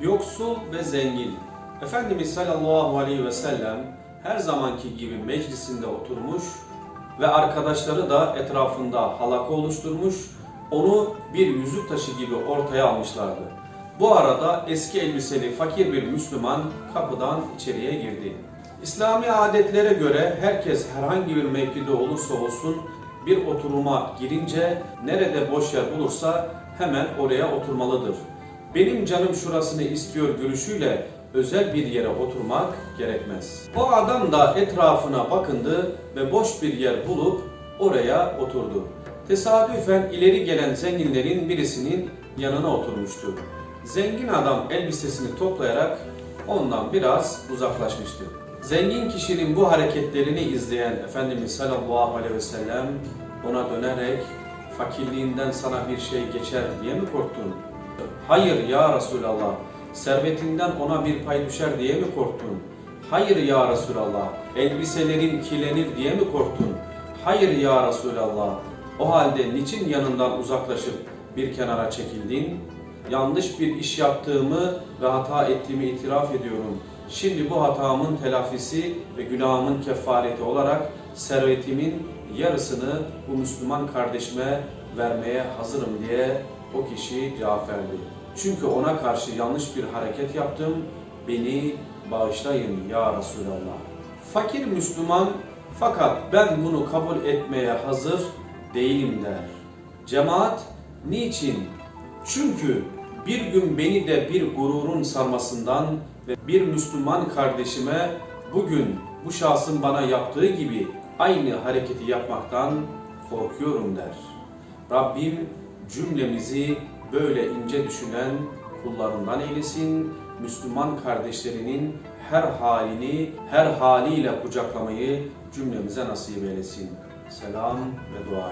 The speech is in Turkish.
Yoksul ve zengin. Efendimiz sallallahu aleyhi ve sellem her zamanki gibi meclisinde oturmuş ve arkadaşları da etrafında halaka oluşturmuş, onu bir yüzük taşı gibi ortaya almışlardı. Bu arada eski elbiseli fakir bir Müslüman kapıdan içeriye girdi. İslami adetlere göre herkes herhangi bir mevkide olursa olsun bir oturuma girince nerede boş yer bulursa hemen oraya oturmalıdır. Benim canım şurasını istiyor görüşüyle özel bir yere oturmak gerekmez. O adam da etrafına bakındı ve boş bir yer bulup oraya oturdu. Tesadüfen ileri gelen zenginlerin birisinin yanına oturmuştu. Zengin adam elbisesini toplayarak ondan biraz uzaklaşmıştı. Zengin kişinin bu hareketlerini izleyen Efendimiz sallallahu aleyhi ve sellem ona dönerek fakirliğinden sana bir şey geçer diye mi korktun? Hayır ya Resulallah, servetinden ona bir pay düşer diye mi korktun? Hayır ya Resulallah, elbiselerin kirlenir diye mi korktun? Hayır ya Resulallah, o halde niçin yanından uzaklaşıp bir kenara çekildin? Yanlış bir iş yaptığımı ve hata ettiğimi itiraf ediyorum. Şimdi bu hatamın telafisi ve günahımın kefareti olarak servetimin yarısını bu Müslüman kardeşime vermeye hazırım diye o kişi cevap verdi. Çünkü ona karşı yanlış bir hareket yaptım. Beni bağışlayın ya Resulallah. Fakir Müslüman fakat ben bunu kabul etmeye hazır değilim der. Cemaat niçin? Çünkü bir gün beni de bir gururun sarmasından ve bir Müslüman kardeşime bugün bu şahsın bana yaptığı gibi aynı hareketi yapmaktan korkuyorum der. Rabbim cümlemizi böyle ince düşünen kullarından eylesin. Müslüman kardeşlerinin her halini, her haliyle kucaklamayı cümlemize nasip eylesin. Selam ve dua.